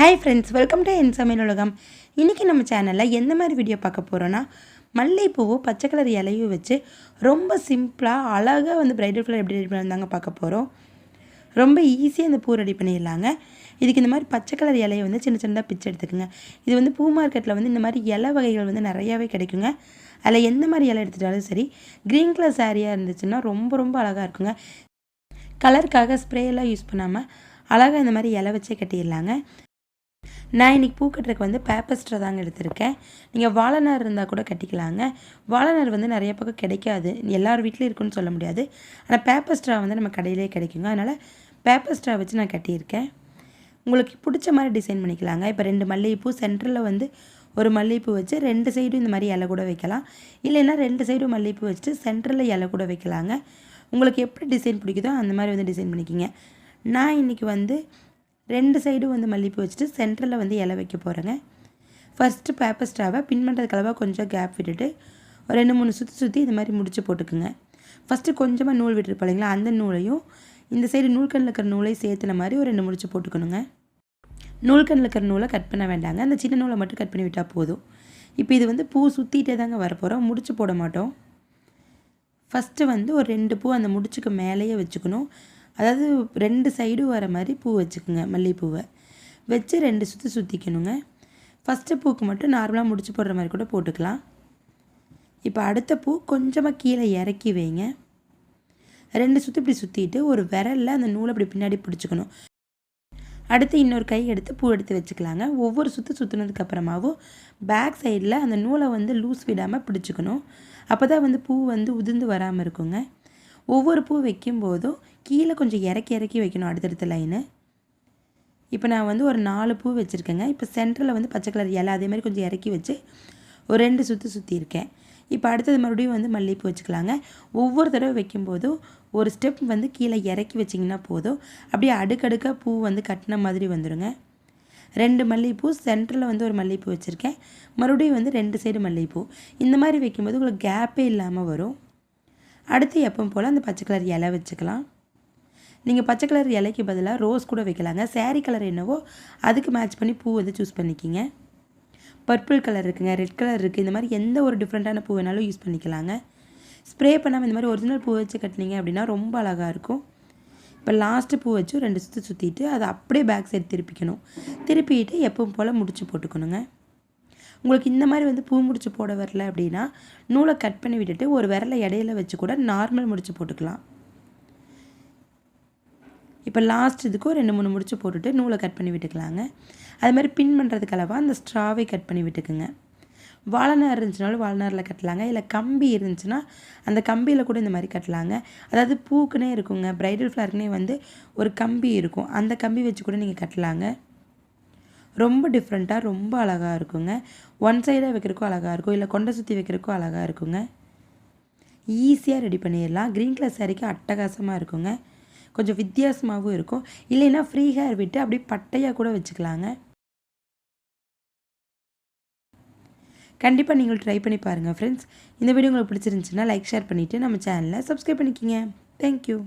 Hi friends welcome to என் சமையல் உலகம் இன்றைக்கி நம்ம சேனலில் எந்த மாதிரி வீடியோ பார்க்க போகிறோன்னா மல்லிகைப்பூவும் பச்சை கலர் இலையும் வச்சு ரொம்ப சிம்பிளாக அழகாக வந்து ப்ரைடல் ஃப்ளவர் எப்படி ரெடி பண்ணாங்க பார்க்க போகிறோம் ரொம்ப ஈஸியாக இந்த பூ ரெடி பண்ணிடலாங்க. இதுக்கு இந்த மாதிரி பச்சை கலர் இலையை வந்து சின்ன சின்னதாக பிச்சு எடுத்துக்கோங்க. இது வந்து பூ மார்க்கெட்டில் வந்து இந்த மாதிரி இலை வகைகள் வந்து நிறையாவே கிடைக்குங்க. அதில் எந்த மாதிரி இலை எடுத்துட்டாலும் சரி க்ரீன் கலர் சாரியாக இருந்துச்சுன்னா ரொம்ப ரொம்ப அழகாக இருக்குங்க. கலருக்காக ஸ்ப்ரேயெல்லாம் யூஸ் பண்ணாமல் அழகாக இந்த மாதிரி இலை வச்சே கட்டிடலாங்க. நான் இன்றைக்கி பூ கட்டுறதுக்கு வந்து பேப்பர் தாங்க எடுத்திருக்கேன். நீங்கள் வாழைநார் இருந்தால் கூட கட்டிக்கலாங்க. வாழைநார் வந்து நிறைய பக்கம் கிடைக்காது. எல்லார் வீட்லேயும் இருக்குன்னு சொல்ல முடியாது. ஆனால் பேப்பர் ஸ்ட்ரா வந்து நம்ம கடையிலே கிடைக்குங்க. அதனால் பேப்பர் ஸ்ட்ரா வச்சு நான் கட்டியிருக்கேன். உங்களுக்கு பிடிச்ச மாதிரி டிசைன் பண்ணிக்கலாங்க. இப்போ ரெண்டு மல்லிகைப்பூ சென்டரில் வந்து ஒரு மல்லிகைப்பூ வச்சு ரெண்டு சைடும் இந்த மாதிரி இலை கூட வைக்கலாம். இல்லைன்னா ரெண்டு சைடும் மல்லிகைப்பூ வச்சுட்டு சென்டரில் இலை கூட வைக்கலாங்க. உங்களுக்கு எப்படி டிசைன் பிடிக்குதோ அந்த மாதிரி வந்து டிசைன் பண்ணிக்கிங்க. நான் இன்றைக்கி வந்து ரெண்டு சைடும் வந்து மல்லிகைப்பூ வச்சுட்டு சென்டரில் வந்து இலை வைக்க போகிறேங்க ஃபஸ்ட்டு பேப்பர் ஸ்டாவை பின் பண்ணுறதுக்கு கொஞ்சம் கேப் விட்டுட்டு ஒரு ரெண்டு மூணு சுற்றி சுற்றி இந்த மாதிரி முடிச்சு போட்டுக்குங்க. ஃபஸ்ட்டு கொஞ்சமாக நூல் விட்டுருப்பாங்களா அந்த நூலையும் இந்த சைடு நூல்கண்ணில் இருக்கிற நூலையும் சேர்த்துன மாதிரி ஒரு ரெண்டு முடிச்சு போட்டுக்கணுங்க. நூல்கண்ணில் இருக்கிற நூலை கட் பண்ண வேண்டாங்க. அந்த சின்ன நூலை மட்டும் கட் பண்ணி விட்டால் போதும். இப்போ இது வந்து பூ சுற்றிட்டே தாங்க வரப்போகிறோம் முடிச்சு போட மாட்டோம். ஃபஸ்ட்டு வந்து ஒரு ரெண்டு பூ அந்த முடிச்சுக்கு மேலேயே வச்சுக்கணும். அதாவது ரெண்டு சைடும் வர மாதிரி பூ வச்சுக்கோங்க மல்லிகைப்பூவை வச்சு ரெண்டு சுற்றி சுற்றிக்கணுங்க ஃபஸ்ட்டு பூக்கு மட்டும் நார்மலாக முடிச்சு போடுற மாதிரி கூட போட்டுக்கலாம். இப்போ அடுத்த பூ கொஞ்சமாக கீழே இறக்கி வைங்க. ரெண்டு சுற்றி இப்படி சுற்றிட்டு ஒரு விரலில் அந்த நூலை இப்படி பின்னாடி பிடிச்சிக்கணும். அடுத்து இன்னொரு கை எடுத்து பூ எடுத்து வச்சுக்கலாங்க. ஒவ்வொரு சுற்று சுற்றுனதுக்கப்புறமாவும் பேக் சைடில் அந்த நூலை வந்து லூஸ் விடாமல் பிடிச்சிக்கணும். அப்போ தான் வந்து பூ வந்து உதிர்ந்து வராமல் இருக்குங்க. ஒவ்வொரு பூ வைக்கும்போதும் கீழே கொஞ்சம் இறக்கி இறக்கி வைக்கணும் அடுத்தடுத்த லைனு இப்போ நான் வந்து ஒரு நாலு பூ வச்சுருக்கேங்க. இப்போ சென்டரில் வந்து பச்சை கலர் இலை அதே மாதிரி கொஞ்சம் இறக்கி வச்சு ஒரு ரெண்டு சுற்றி சுற்றி இருக்கேன். இப்போ அடுத்தது மறுபடியும் வந்து மல்லிகைப்பூ வச்சுக்கலாங்க. ஒவ்வொரு தடவை வைக்கும்போதும் ஒரு ஸ்டெப் வந்து கீழே இறக்கி வச்சிங்கன்னா போதும். அப்படியே அடுக்கடுக்காக பூ வந்து கட்டின மாதிரி வந்துடுங்க ரெண்டு மல்லிகைப்பூ சென்டரில் வந்து ஒரு மல்லிகைப்பூ வச்சுருக்கேன். மறுபடியும் வந்து ரெண்டு சைடு மல்லிகைப்பூ இந்த மாதிரி வைக்கும்போது உங்களுக்கு கேப்பே இல்லாமல் வரும். அடுத்து எப்பவும் போல் அந்த பச்சை கலர் இலை வச்சுக்கலாம். நீங்கள் பச்சை கலர் இலைக்கு பதிலாக ரோஸ் கூட வைக்கலாங்க. சேரீ கலர் என்னவோ அதுக்கு மேட்ச் பண்ணி பூ வந்து சூஸ் பண்ணிக்கிங்க. பர்பிள் கலர் இருக்குங்க ரெட் கலர் இருக்குது இந்த மாதிரி எந்த ஒரு டிஃப்ரெண்ட்டான பூ வேணாலும் யூஸ் பண்ணிக்கலாங்க. ஸ்ப்ரே பண்ணாமல் இந்த மாதிரி ஒரிஜினல் பூ வச்சு கட்டினீங்க அப்படின்னா ரொம்ப அழகாக இருக்கும். இப்போ லாஸ்ட்டு பூ வச்சு ரெண்டு சுற்றி சுற்றிட்டு அதை அப்படியே பேக் சைடு திருப்பிக்கணும். திருப்பிட்டு எப்பவும் போல் முடிச்சு போட்டுக்கணுங்க. உங்களுக்கு இந்த மாதிரி வந்து பூ முடிச்சு போட வரல அப்படின்னா நூலை கட் பண்ணி விட்டுட்டு ஒரு விரலை இடையில வச்சு கூட நார்மல் முடிச்சு போட்டுக்கலாம். இப்போ லாஸ்ட் இதுக்கும் ரெண்டு மூணு முடிச்சு போட்டுட்டு நூலை கட் பண்ணி விட்டுக்கலாங்க. அது மாதிரி பின் பண்ணுறதுக்கு அளவாக அந்த ஸ்ட்ராவை கட் பண்ணி விட்டுக்குங்க. வாழைநார் இருந்துச்சுனாலும் வாழைநாரில் கட்டலாங்க. இல்லை கம்பி இருந்துச்சுன்னா அந்த கம்பியில் கூட இந்த மாதிரி கட்டலாங்க. அதாவது பூக்குனே இருக்குங்க. ப்ரைடல் ஃப்ளாருக்குனே வந்து ஒரு கம்பி இருக்கும். அந்த கம்பி வச்சு கூட நீங்கள் கட்டலாங்க. ரொம்ப டிஃப்ரெண்ட்டாக ரொம்ப அழகாக இருக்குங்க. ஒன் சைடாக வைக்கிறக்கும் அழகாக இருக்கும். இல்லை கொண்டை சுற்றி வைக்கிறக்கும் அழகாக இருக்குங்க. ஈஸியாக ரெடி பண்ணிடலாம். க்ரீன் கலர் சாரிக்கு அட்டகாசமாக இருக்குங்க. கொஞ்சம் வித்தியாசமாகவும் இருக்கும். இல்லைன்னா ஃப்ரீ ஹேர் விட்டு அப்படியே பட்டையாக கூட வச்சுக்கலாங்க. கண்டிப்பாக நீங்கள் ட்ரை பண்ணி பாருங்கள் ஃப்ரெண்ட்ஸ் இந்த வீடியோ உங்களுக்கு பிடிச்சிருந்துச்சுன்னா லைக் ஷேர் பண்ணிவிட்டு நம்ம சேனலை சப்ஸ்கிரைப் பண்ணிக்கிங்க. தேங்க்யூ